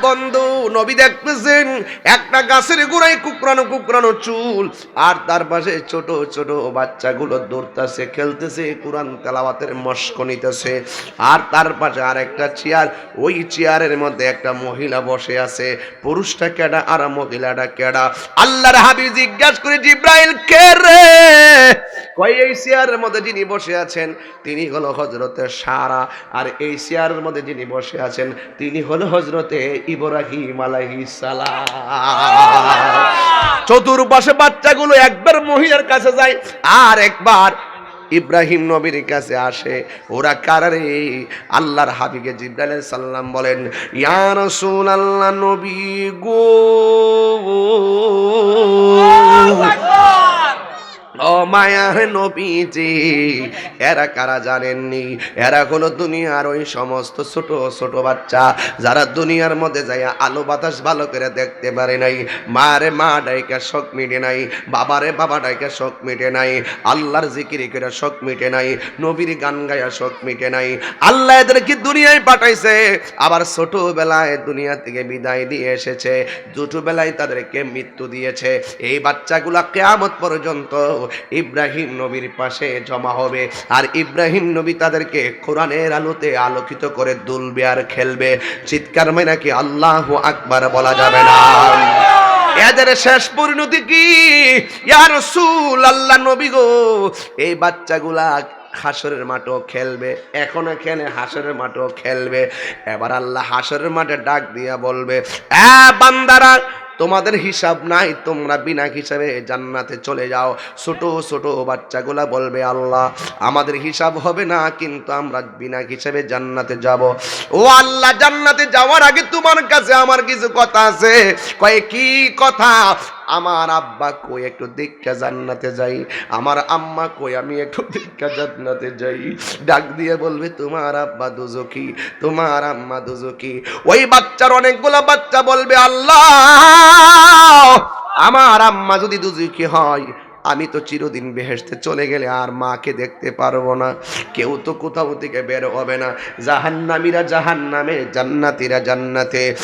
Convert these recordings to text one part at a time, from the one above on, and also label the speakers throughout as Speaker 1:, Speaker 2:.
Speaker 1: বন্ধু। নবী দেখতেছেন, একটা গাছের গোড়ায় কুকরানো কুকরানো চুল, আর তার পাশে ছোট ছোট বাচ্চাগুলো দৌড়তেছে, খেলতেছে, কোরআন তেলাওয়াতের মস্ক নিতেছে। আর তার পাশে আর একটা চেয়ার, ওই চেয়ারের মধ্যে একটা মহিলা বসে আছে। পুরুষটা কেডা আর মহিলাটা কেডা? আল্লাহর হাবিব জিজ্ঞাসা করে, জিব্রাইল, কে রে? কই এই চেয়ারের মধ্যে যিনি বসে আছেন, তিনি হলো হজরতে সারা। আর এই চেয়ারের মধ্যে যিনি বসে আছেন, তিনি হলো হজরতে ইব্রাহিম। আলাইহিস সালাম। চতুর্পাশে বাচ্চাগুলো একবার মহিলার কাছে যায়, আর একবার ইব্রাহিম নবীর কাছে আসে। ওরা কারারে আল্লাহর হাবিবে জিব্রাইল সাল্লাম বলেন, ইয়া রাসূলুল্লাহ নবী গো। ও মায়া নবীজি, এরা কারা জানেননি? এরা হলো দুনিয়ার ওই সমস্ত ছোট ছোট বাচ্চা যারা দুনিয়ার মধ্যে যায় আলো বাতাস ভালো করে দেখতে পারে নাই। মারে মা ডাইকা শখ মিটে নাই বাবারে বাবা ডাইকা শখ মিটে নাই, আল্লাহর জিকিরি করে শখ মিটে নাই, নবীর গান গায়া শখ মিটে নাই। আল্লাহ এদেরকে দুনিয়ায় পাঠাইছে, আবার ছোটবেলায় দুনিয়া থেকে বিদায় দিয়ে এসেছে ছোটবেলায় তাদেরকে মৃত্যু দিয়েছে। এই বাচ্চাগুলা কেয়ামত পর্যন্ত ইব্রাহিম নবীর পাশে জমা হবে। আর ইব্রাহিম নবী তাদেরকে কোরআনের আলোতে আলোকিত করে দুলবে আর খেলবে। চিৎকার মেনা কি আল্লাহ আকবার বলা যাবে না। এদের শেষ পরিণতি কি? ইয়ার সুল আল্লাহ নবী গো। এই বাচ্চাগুলা হাসরের মাঠও খেলবে, এখন এখানে হাসরের মাঠও খেলবে। এবার আল্লাহ হাসরের মাঠে ডাক দিয়া বলবে বান্দারা তোমাদের হিসাব নাই, তোমরা বিনা হিসাবে জান্নাতে চলে যাও। ছোট ছোট বাচ্চাগুলা বলবে, আল্লাহ, আমাদের হিসাব হবে না, কিন্তু আমরা বিনা হিসাবে জান্নাতে যাব। ও আল্লাহ, জান্নাতে যাওয়ার আগে তোমার কাছে আমার কিছু কথা আছে। কয়ে, কি কথা? আমার আব্বা কই একটু দীক্ষা জান্নাতে যাই? আমার আম্মা কই আমি একটু দীক্ষা জান্নাতে যাই? ডাক দিয়ে বলবে, তোমার আব্বা দুজকি তোমার আম্মা দুজকি ওই বাচ্চার অনেকগুলো বাচ্চা বলবে, আল্লাহ, আমার আম্মা যদি দুজকি হয় আমি তো চিরদিন বেহেশতে চলে গেলে আর মাকে দেখতে পারব না। কেউ তো কোথাও থেকে বের হবে না। জাহান্নামীরা জাহান্নামে, জান্নাতীরা জান্নাতে।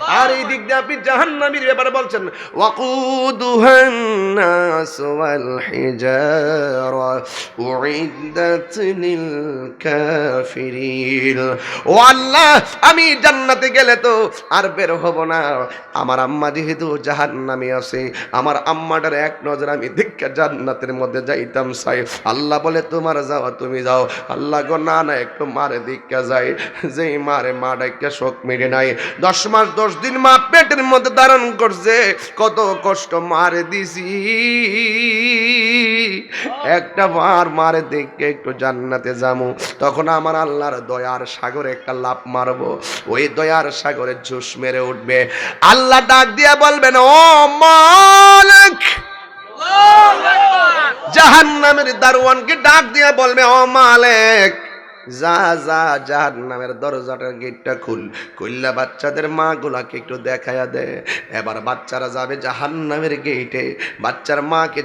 Speaker 1: আর এই জাহান্নামীর ব্যাপারে বলছেন। ও আল্লাহ আমি জান্নাতে গেলে তো আর বের হব না। আমার আম্মা যেহেতু জাহান্নামে আছে, আমার আম্মাটার এক নজর আমি দীক্ষা জান্নাতের মধ্যে যাইতাম সাই। আল্লাহ বলে, তোমার যাওয়া তুমি যাও। আল্লাহ গো, না না, একটু মারে দীক্ষা যাই। যেই মারে, মা ডাইকা শোক মেরে নাই। দশ মাস, দশ দিন মা পেটের মধ্যে ধারণ করছে, কত কষ্ট মারে দিছি। একটা বার মারে দেখে একটু জান্নাতে যামু। তখন আমার আল্লাহর দয়ার সাগরে একটা লাভ মারবো। ওই দয়ার সাগরে জুস মেরে উঠবে। আল্লাহ ডাক দিয়া বলবেন, ও মালিক! জাহান্নামের দারোয়ানকে ডাক দিয়া বলবে, ও মালিক! যা যা, জাহান্নামের দরজাটার গেটটা খুল। খুললা বাচ্চাদের একটু দে। এবার বাচ্চারা যাবে গেটে বাচ্চার মাকে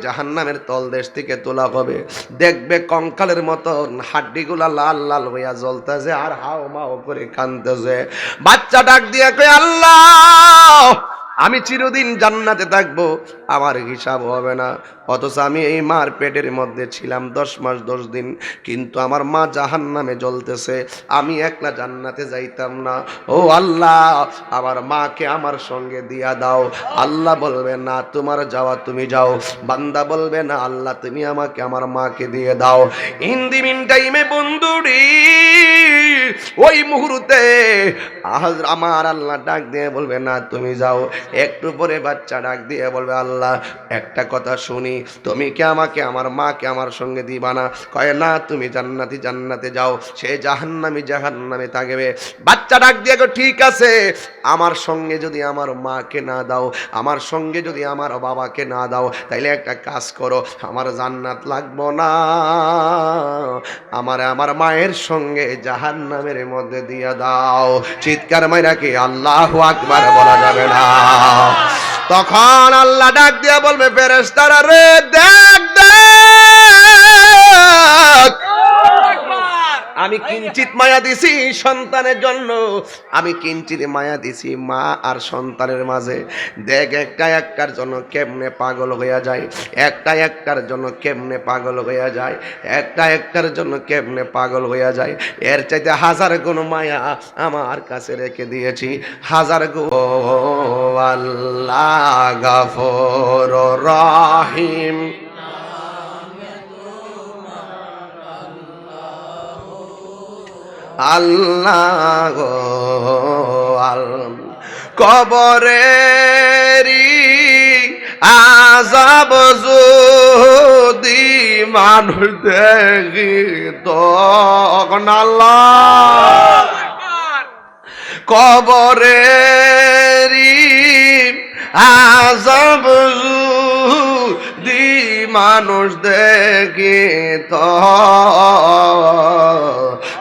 Speaker 1: তলদেশ থেকে তোলা হবে। দেখবে কঙ্কালের মতন হাড্ডিগুলা লাল লাল হইয়া জ্বলতেছে আর হাও মাও করে কানতেছে বাচ্চা ডাক দিয়া আল্লাহ! আমি চিরদিন জান্নাতে থাকব, আমার হিসাব হবে না। অথচ আমি এই মার পেটের মধ্যে ছিলাম দশ মাস, দশ দিন, কিন্তু আমার মা জাহান নামে জ্বলতেছে, আমি একলা জান্নাতে যাইতাম না। ও আল্লাহ, আমার মাকে আমার সঙ্গে দিয়া দাও। আল্লাহ বলবে, না, তোমার যাওয়া তুমি যাও। বান্দা বলবে, না, আল্লাহ, তুমি আমাকে, আমার মাকে দিয়ে দাও। হিন্দি মিন টাইমে বন্ধুরি ওই মুহূর্তে আমার আল্লাহ ডাক দিয়ে বলবে, না, তুমি যাও। একটু পরে বাচ্চা ডাক দিয়ে বলবে, আল্লাহ, একটা কথা শুনি। তুমি আমাকে, আমার মাকে আমার সঙ্গে দিবা না? না, তুমি জান্নাতি, জান্নাতে যাও। সে জাহান্নামি, জাহান্নামে থাকবে। বাচ্চা ডাক দিয়ে ঠিক আছে। আমার সঙ্গে যদি আমার মাকে না দাও, আমার সঙ্গে যদি আমার বাবাকে না দাও, তাইলে একটা কাজ করো। আমার জান্নাত লাগবো না। আমার আমার মায়ের সঙ্গে জাহান্নামের মধ্যে দিয়া দাও। চিৎকার মাইরা কি আল্লাহ আকবার বলা যাবে না। তখন আল্লাহ ডাক দিয়া বলবে ফেরেস্তারা রে, দেখ দেখ। আমি কিঞ্চিত মায়া দিছি সন্তানের জন্য। আমি কিঞ্চিত মায়া দিছি মা আর সন্তানের মাঝে। দেখ একটা একটার জন্য কেমনে পাগল হইয়া যায়। একটা একটার জন্য কেমনে পাগল হইয়া যায়। একটা একটার জন্য কেমনে পাগল হইয়া যায়। এর চাইতে হাজার গুণ মায়া আমার কাছে রেখে দিয়েছি। হাজার গো আল্লাহ গাফর রহিম। আল্লাহ গো, আল কবরেরি আজাব যদি মানুষ দেখি তখন আল্লাহ কবরেরি আজাব দি মানুষ দেখি তো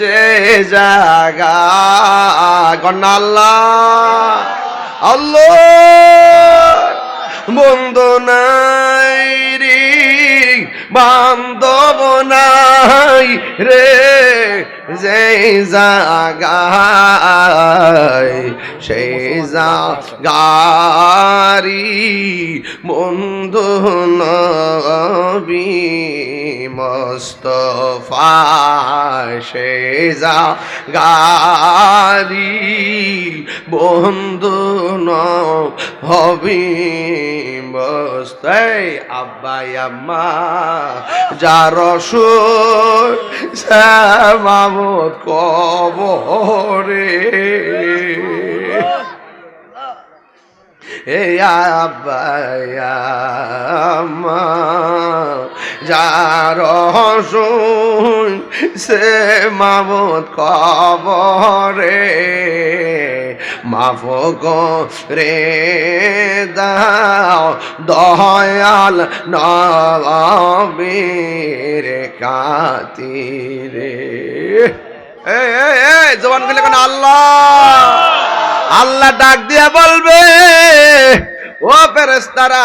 Speaker 1: যে জাগা কন্যা আল্লাহ আল্লাহ, বন্ধু নাই রে, বান্ধব নাই রে, যে জাগায় সেই জাগারি বন্ধু নবী। মস্তফা সেই জাগারি বন্ধু হবি বস্তাই আব্বাই আম্মা যার শ্যামামত কবরে। এ আব্বাই আম্মা যার শুন সে মামত কবরে মাফ রে দাও, দয়াল নবীর কাতিরে এ এ জবান গেলে কেন আল্লাহ। আল্লাহ ডাক দিয়া বলবে, ও ফেরেস্তারা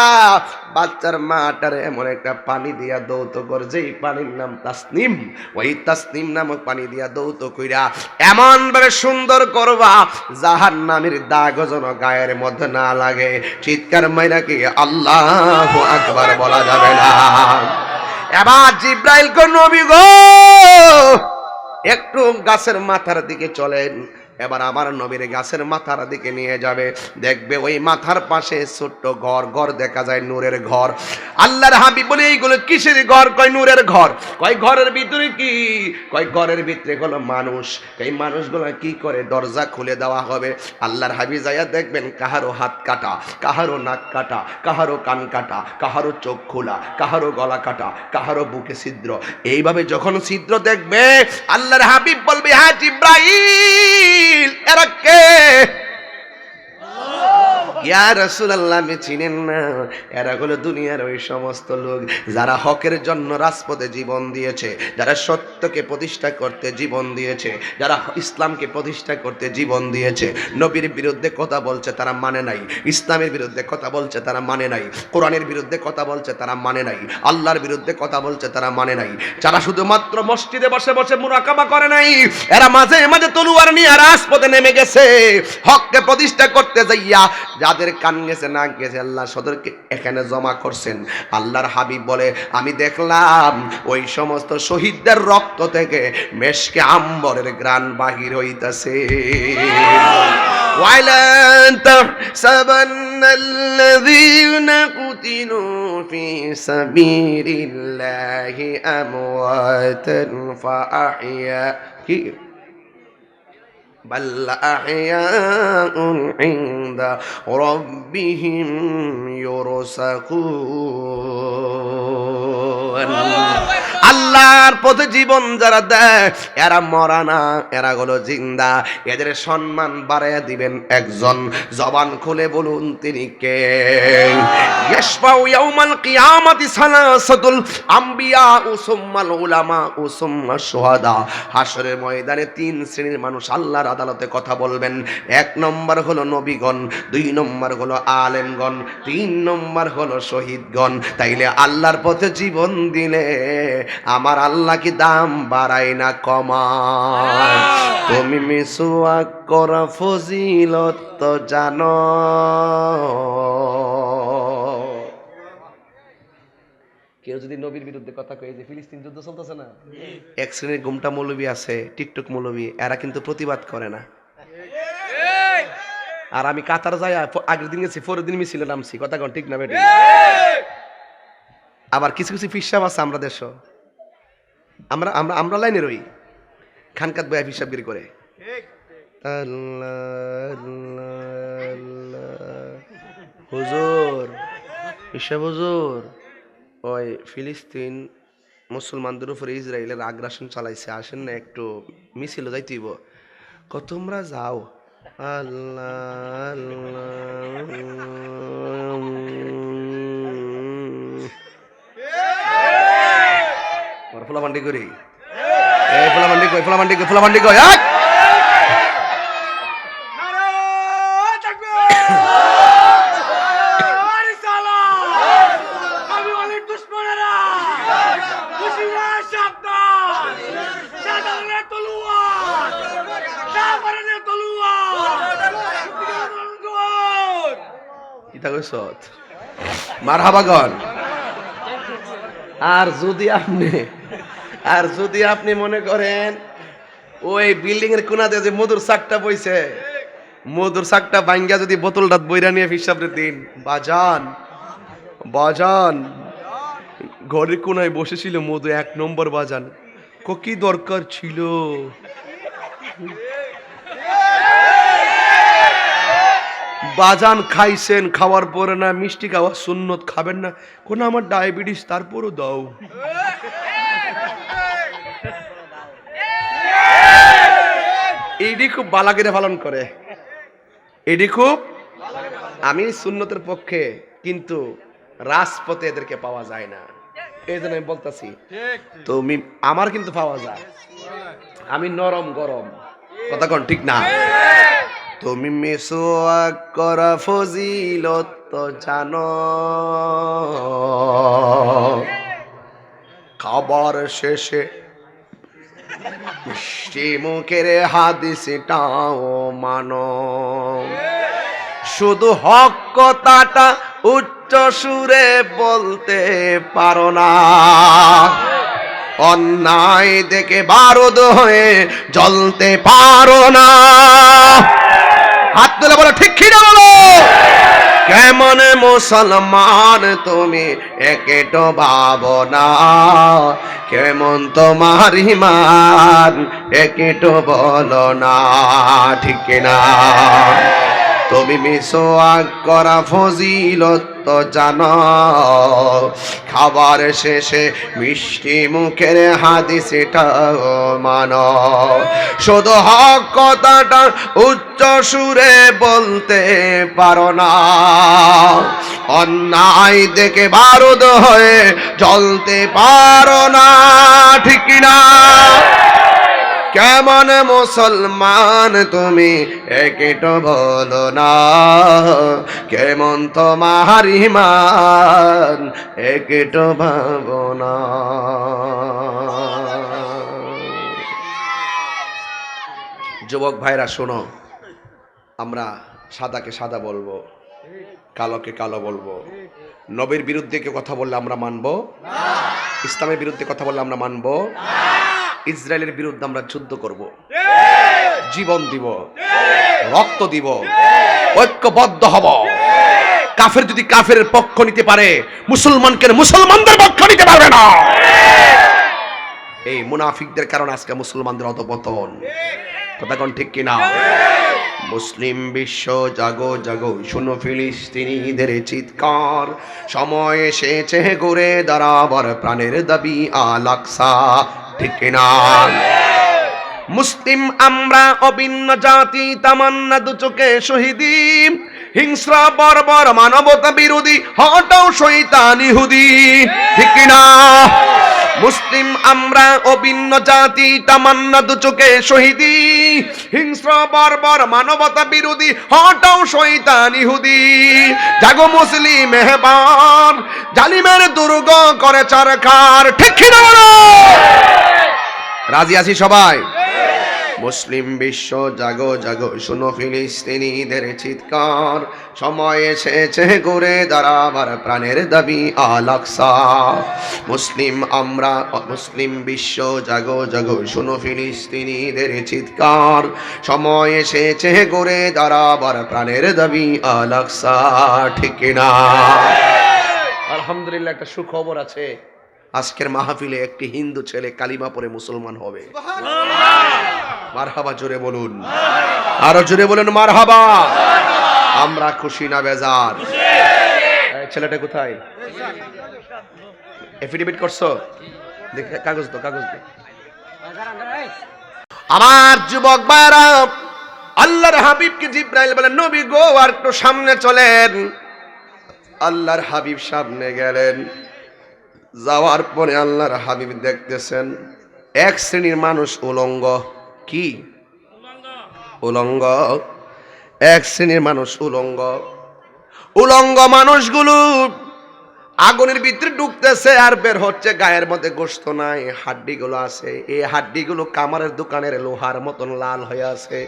Speaker 1: বাচ্চার মাটারে এমন একটা পানি দিয়া দৌত কর যেই পানির নাম তাসনিম, ওই তাসনিম নামক পানি দিয়া দৌত কইরা এমন ভাবে সুন্দর করবা জাহান নামের দাগ যেন গায়ের মধ্যে না লাগে। চিৎকার মাইরা কি আল্লাহ আকবার বলা যাবে না। এবার জিব্রাইল কোন নবী গো, একটু গাছের মাথার দিকে চলেন। এবার আমার নবীর গাছের মাথার দিকে নিয়ে যাবে। দেখবে ওই মাথার পাশে ছোট্ট ঘর ঘর দেখা যায় নূরের ঘর। আল্লাহর হাবি বলে এইগুলো কিসের ঘর? কয় নূরের ঘর। কয় ঘরের ভিতরে কি? কয় ঘরের ভিতরে হলো মানুষ। এই মানুষগুলো কি করে দরজা খুলে দেওয়া হবে? আল্লাহর হাবি যাইয়া দেখবেন কাহারো হাত কাটা, কাহারো নাক কাটা, কাহারো কান কাটা, কাহারো চোখ খোলা, কাহারো গলা কাটা, কাহারো বুকে ছিদ্র। এইভাবে যখন ছিদ্র দেখবে, আল্লাহর হাবিব বলবে হ্যাঁ জিব্রাহিম এরা কে ইয়া বিরুদ্ধে কথা বলছে, তারা মানে নাই। ইসলামের বিরুদ্ধে কথা বলছে, তারা মানে নাই। কোরআনের বিরুদ্ধে কথা বলছে, তারা মানে নাই। আল্লাহর বিরুদ্ধে কথা বলছে, তারা মানে নাই। যারা শুধুমাত্র মসজিদে বসে বসে মুরাকাবা করে নাই, এরা মাঝে মাঝে তলুয়ার নিয়ে রাজপথে নেমে গেছে। হককে প্রতিষ্ঠা করতে যাইয়া যাদের কান গেছে না গেছে আল্লাহ সদরকে এখানে জমা করছেন আল্লাহর হাবিব বলে আমি দেখলাম ওই সমস্ত শহীদদের রক্ত থেকে মেশকে আম্বরের গ্রান বাহির হইতাছে ولا تحسبن الذين قتلوا في سبيل الله أمواتا فأحياء بل أحياء عند ربهم يرزقون. আল্লাহর পথে জীবন যারা দেয়, এরা মরা না, এরা হলো জিন্দা। এদের সম্মান বাড়াইয়া দিবেন একজন। জবান খুলে বলুন, তিনি কে? ইয়াশফাউ ইয়াউমাল কিয়ামাতি সালাসাতুল আম্বিয়া ও সুম্মাল উলামা, ও সুম্মা শুহাদা। হাসরের ময়দানে তিন শ্রেণির মানুষ আল্লাহর আদালতে কথা বলবেন। এক নম্বর হলো নবীগণ, দুই নম্বর হলো আলেমগণ, তিন নম্বর হলো শহীদগণ। তাইলে আল্লাহর পথে জীবন দিলে আমার আল্লাহ কি দাম বাড়াই না কমায়। তুমি মিসুয়াক করা ফজিলত তো জানো। কেউ যদি নবীর বিরুদ্ধে কথা কয়ে যে ফিলিস্তিন যুদ্ধ চলতেছে না? এক শ্রেণির গুমটা মৌলবী আছে টিকটক মৌলবী এরা কিন্তু প্রতিবাদ করে না। আর আমি কাতার যাই আগের দিন গেছি পরের দিন মিছিলে নামছি। কথা কন ঠিক না বেটি? আবার কিছু কিছু ফিসাব আছে আমরা দেশ। আমরা আমরা আমরা লাইনে রই। খানকাত বয়া ফিসাবগিরি করে। হুজুর, হিসাব হুজুর। ওই ফিলিস্তিন মুসলমানদের উপরে ইসরায়েলের আগ্রাসন চালাইছে। আসেন না, একটু মিছিল যাইতেইব তোমরা যাও। আল্লাহ। ফুলা মান্ডি করি। এই ফুলা মান্ডি কই ফুলা মান্ডি কই ফুলা মান্ডি কই আয়! ইতা মারহাবাগন আর যদি আপনি, আর যদি আপনি মনে করেন, ওই বিল্ডিং এর কোনাতে যে মধুর শাকটা বইছে, মধুর শাকটা ভাঙ্গা যদি বোতলটা বইরা নিয়ে হিসাবে দিন। বাজান বাজান, ঘরের কোনায় বসেছিল মধু এক নম্বর বাজান। কি দরকার ছিল বাজান খাইছেন খাওয়ার পরে না মিষ্টি খাওয়া সুন্নত খাবেন না। কোন আমার ডায়াবেটিস তারপরও দাও। এইটি খুব বালাগিরে পালন করে। এটি খুব আমি সুন্নতের পক্ষে কিন্তু রাজপথে এদেরকে পাওয়া যায় না। এই জন্য আমি বলতেছি তুমি আমার কিন্তু পাওয়া যায়। আমি নরম গরম। কথা কন ঠিক না? তুমি মেসোয়াক করা ফজিলত তো জানো। খাবার শেষে মিষ্টি মুখের হাদিসটাও মানো। শুধু হক কথাটা উচ্চ সুরে বলতে পারো না। অন্যায় দেখে বারুদ হয়ে জ্বলতে পারো না। বলো, ঠিক বলো? কেমন মুসলমান তুমি একেটো ভাবনা কেমন তোমার ইমান একেটো বলো না? ঠিক না? তুমি করা ফজিলত জানো। খাবার শেষে মিষ্টি মুখের হাদিসটা মানো। শুধু হক কথাটা উচ্চ সুরে বলতে পারো না। অন্যায় দেখে বারুদ হয়ে জ্বলতে পারো না, ঠিক না কেমন মুসলমান তুমি, একেট বলো না। কেমন তোমার ইমান একেট ভাবনা যুবক ভাইরা, শোনো, আমরা সাদাকে সাদা বলব, কালোকে কালো বলব। নবীর বিরুদ্ধে কেউ কথা বললে আমরা মানবো? ইসলামের বিরুদ্ধে কথা বললে আমরা মানবো? ইসরায়েলের বিরুদ্ধে আমরা যুদ্ধ করব। জীবন দিব। রক্ত দিব। ঐক্যবদ্ধ হব। কাফের যদি কাফের পক্ষ নিতে পারে, মুসলমানকে মুসলমানদের পক্ষ নিতে পারবে না। এই মুনাফিকদের কারণে আজকে মুসলমানদের অধপতন। কথা কোন ঠিক কিনা? মুসলিম বিশ্ব জাগো জাগো, শুনো ফিলিস্তিনিদের চিৎকার। সময় এসেছে ঘুরে দাঁড়াবার প্রাণের দাবি আলাকসা ঠিক কিনা মুসলিম আমরা অভিন্ন জাতি, তামান্না দু চোখে শহীদি। হিংস্র, বর্বর, মানবতা বিরোধী, হটাও শৈতান ইহুদি। ঠিক কিনা মুসলিম আমরা অভিন্ন জাতি, তামান্না দু চোখে শহীদি। হিংস্র, বর্বর, মানবতা বিরোধী, হটাও শৈতান ইহুদি। জাগো মুসলিম মেহবান, জালিমের দুর্গ করে চারখার ঠিক বলো? রাজি আছি সবাই? মুসলিম বিশ্ব জাগো জাগো শুনো ফিলিস্তিনিদের চিৎকার। সময় এসেছে ঘুরে দাঁড়াবার প্রাণের দাবি আলাকসা মুসলিম আমরা মুসলিম বিশ্ব জাগো জাগো শুনো ফিলিস্তিনিদের চিৎকার। সময় এসেছে ঘুরে দাঁড়াবার প্রাণের দাবি আলাকসা ঠিক না আলহামদুলিল্লাহ একটা সুখবর আছে। আজকের মাহফিলে একটি হিন্দু ছেলে কালিমা পরে মুসলমান হবে। মারহাবা জোরে বলুন। আরও জোরে বলুন মারহাবা। আমরা খুশি না বেজার? ছেলেটা কোথায়? এফিডেভিট করছ? দেখে কাগজ তো কাগজ দে আমার যুবক ভাইরা আল্লাহর হাবিবকে জিব্রাইল বলেন নবী গো আর একটু সামনে চলেন। আল্লাহর হাবিব সামনে গেলেন। যাওয়ার পরে আল্লাহর হাবিব দেখতেছেন, এক শ্রেণির মানুষ উলঙ্গ। কি? উলঙ্গ। এক শ্রেণির মানুষ উলঙ্গ। উলঙ্গ মানুষগুলো আগুনের ভিতরে ঢুকতেছে আর বের হচ্ছে, গায়ের মধ্যে গোস্ত নাই, হাড্ডিগুলো আছে। এই হাড্ডিগুলো কামারের দোকানের লোহার মতন লাল হয়ে আছে।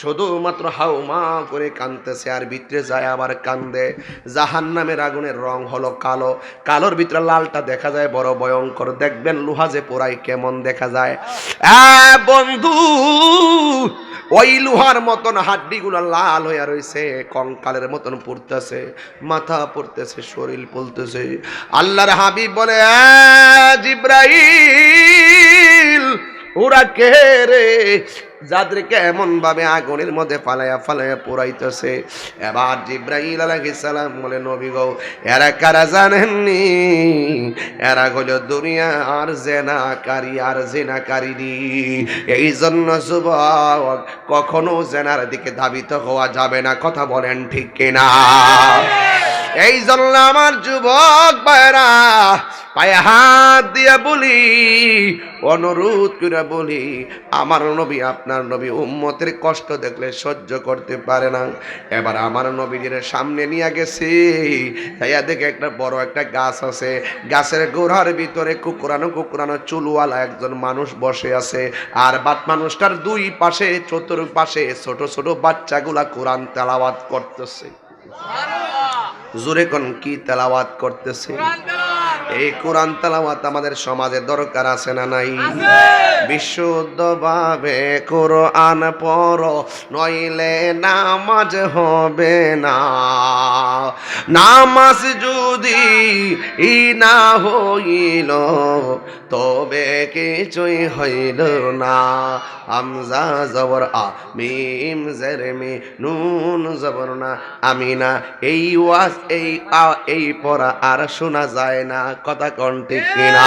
Speaker 1: শুধুমাত্র হাউমা করে কানতেছে আর ভিতরে যায় আবার কান্দে। জাহান নামের আগুনের রং হলো কালো। কালোর ভিতরে লালটা দেখা যায়, বড় ভয়ঙ্কর। দেখবেন লোহা যে পোড়াই কেমন দেখা যায়। বন্ধু, ওই লোহার মতন হাড্ডিগুলো লাল হইয়া রইছে, কঙ্কালের মতন পড়তেছে, মাথা পড়তেছে, শরীর পলতেছে আল্লাহর হাবিব বলে "আ, জিব্রাইল ওরা কে রে? যাদেরকে এমন ভাবে আগুনের মধ্যে ফালাইয়া ফালাইয়া পোড়াইতেছে এবার জিব্রাহিল আলাইহিস সালাম বলে নবী গো এরা কারা জানেননি? এরা হলো দুনিয়া আর জেনাকারী আর জেনাকারী এই জন্য যুবক কখনো জেনার দিকে ধাবিত হওয়া যাবে না। কথা বলেন ঠিক কিনা? এই জন্য আমার যুবক ভাইরা পায়ে হাত দিয়ে বলি, অনুরোধ করে বলি, আমার নবী আপনার নবী উম্মতের কষ্ট দেখলে সহ্য করতে পারে না। এবার আমার নবীদের সামনে নিয়ে গেছি। তাইয়া দেখে একটা বড় একটা গাছ আছে। গাছের গোড়ার ভিতরে কুকুরানো কুকুরানো চুলওয়ালা একজন মানুষ বসে আছে। আর বাট মানুষটার দুই পাশে, চতুর্পাশে ছোট ছোট বাচ্চাগুলা কোরআন তেলাওয়াত করতেছে। জোরে কোন কি তেলাওয়াত করতেছে? এই কোরআন তেলাওয়াত আমাদের সমাজে দরকার আছে না নাই? বিশুদ্ধভাবে কোরআন পড় নইলে নামাজ হবে না। নামাজ যদি ই না হইল তবে কিছুই হইল না। আমজা জবর আ মিম জের মি নুন জবর না। আমিনা এই ওয়াজ এই আ এই পড়া আর শোনা যায় না। কথা কণ্ঠে কিনা?